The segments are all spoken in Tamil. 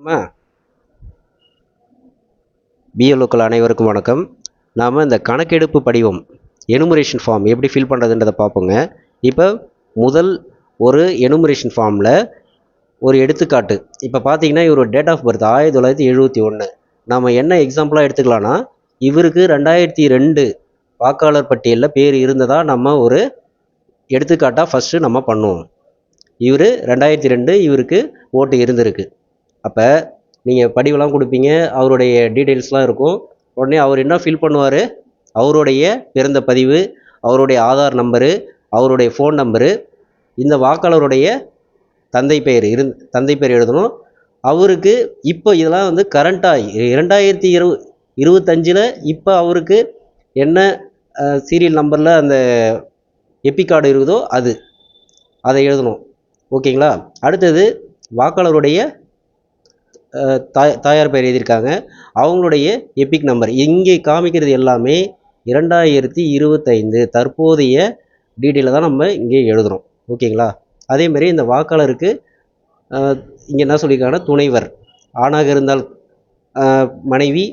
அம்மா பிஎல்ஓக்கள் அனைவருக்கும் வணக்கம். நாம் இந்த கணக்கெடுப்பு படிவம் எனுமரேஷன் ஃபார்ம் எப்படி ஃபில் பண்ணுறதுன்றதை பார்ப்போங்க. இப்போ முதல் ஒரு எனுமரேஷன் ஃபார்மில் ஒரு எடுத்துக்காட்டு. இப்போ பார்த்தீங்கன்னா இவர் டேட் ஆஃப் பர்த் ஆயிரத்தி தொள்ளாயிரத்தி எழுபத்தி ஒன்று நாம் என்ன எக்ஸாம்பிளாக எடுத்துக்கலாம்னா இவருக்கு ரெண்டாயிரத்தி ரெண்டு வாக்காளர் பட்டியலில் பேர் இருந்ததாக நம்ம ஒரு எடுத்துக்காட்டாக ஃபஸ்ட்டு நம்ம பண்ணுவோம். இவர் ரெண்டாயிரத்தி ரெண்டு இவருக்கு ஓட்டு இருந்திருக்கு. அப்போ நீங்கள் படிவெல்லாம் கொடுப்பீங்க அவருடைய டீட்டெயில்ஸ்லாம் இருக்கும். உடனே அவர் என்ன ஃபில் பண்ணுவார்? அவருடைய பிறந்த பதிவு அவருடைய ஆதார் நம்பரு அவருடைய ஃபோன் நம்பரு இந்த வாக்காளருடைய தந்தை பெயர் இருந் தந்தை பெயர் எழுதணும். அவருக்கு இப்போ இதெல்லாம் வந்து கரண்ட்டாக இரண்டாயிரத்தி இரு இருபத்தஞ்சில் இப்போ அவருக்கு என்ன சீரியல் நம்பரில் அந்த எப்பிகார்டு கார்டு இருக்குதோ அது அதை எழுதணும். ஓகேங்களா? அடுத்தது வாக்காளருடைய தாய் தாயார் பெயர் எழுதியிருக்காங்க. அவங்களுடைய எபிக் நம்பர் இங்கே காமிக்கிறது எல்லாமே இரண்டாயிரத்தி இருபத்தைந்து. தற்போதைய டீட்டெயிலை தான் நம்ம இங்கே எழுதுகிறோம் ஓகேங்களா? அதேமாதிரி இந்த வாக்காளருக்கு இங்கே என்ன சொல்லியிருக்காங்கன்னா துணைவர். ஆணாக இருந்தால் மனைவி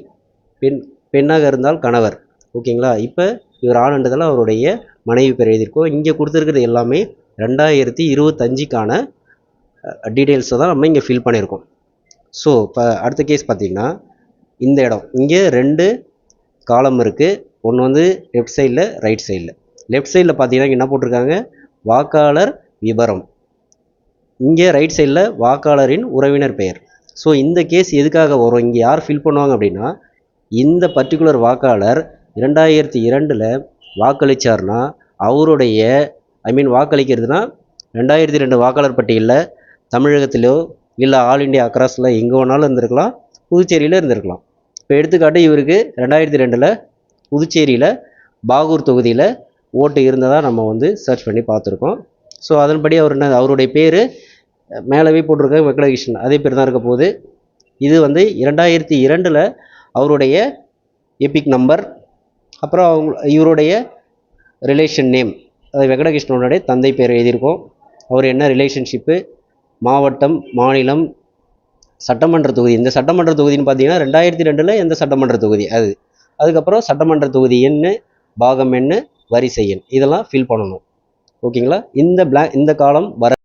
பெண் பெண்ணாக இருந்தால் கணவர். ஓகேங்களா? இப்போ இவர் ஆணுன்றதால் அவருடைய மனைவி பேர் எழுதியிருக்கோம். இங்கே கொடுத்துருக்கிறது எல்லாமே ரெண்டாயிரத்தி இருபத்தஞ்சிக்கான டீட்டெயில்ஸை தான் நம்ம இங்கே ஃபில் பண்ணியிருக்கோம். ஸோ இப்போ அடுத்த கேஸ் பார்த்தீங்கன்னா இந்த இடம். இங்கே ரெண்டு காலம் இருக்குது ஒன்று வந்து லெஃப்ட் சைடில் ரைட் சைடில் லெஃப்ட் சைடில் பார்த்தீங்கன்னா என்ன போட்டிருக்காங்க? வாக்காளர் விபரம். இங்கே ரைட் சைடில் வாக்காளரின் உறவினர் பெயர். ஸோ இந்த கேஸ் எதுக்காக வரும்? இங்கே யார் ஃபில் பண்ணுவாங்க அப்படின்னா இந்த பர்டிகுலர் வாக்காளர் இரண்டாயிரத்தி இரண்டில் வாக்களித்தார்னா அவருடைய ஐ மீன் வாக்களிக்கிறதுனா ரெண்டாயிரத்தி ரெண்டு வாக்காளர் பட்டியலில் தமிழகத்திலோ இல்லை ஆல் இண்டியா அக்ராஸில் எங்கே வேணாலும் இருந்திருக்கலாம் புதுச்சேரியில் இருந்திருக்கலாம். இப்போ எடுத்துக்காட்டு இவருக்கு ரெண்டாயிரத்தி ரெண்டில் புதுச்சேரியில் பாகூர் தொகுதியில் ஓட்டு இருந்ததாக நம்ம வந்து சர்ச் பண்ணி பார்த்துருக்கோம். ஸோ அதன்படி அவர் என்ன அவருடைய பேர் மேலவே போட்டிருக்க வெங்கடகிருஷ்ணன். அதே பேர் தான் இருக்க போகுது. இது வந்து இரண்டாயிரத்தி இரண்டில் அவருடைய எபிக் நம்பர் அப்புறம் அவங்க இவருடைய ரிலேஷன் நேம் அது வெங்கடகிருஷ்ணனுடைய தந்தை பேர் எழுதியிருக்கோம். அவர் என்ன ரிலேஷன்ஷிப்பு மாவட்டம் மாநிலம் சட்டமன்ற தொகுதி. இந்த சட்டமன்ற தொகுதின்னு பார்த்தீங்கன்னா ரெண்டாயிரத்தி ரெண்டில் எந்த சட்டமன்ற தொகுதி? அது. அதுக்கப்புறம் சட்டமன்ற தொகுதி என்ன பாகம் என்ன வரிசை எண். இதெல்லாம் ஃபில் பண்ணணும். ஓகேங்களா இந்த பிளாக் இந்த காலம் வர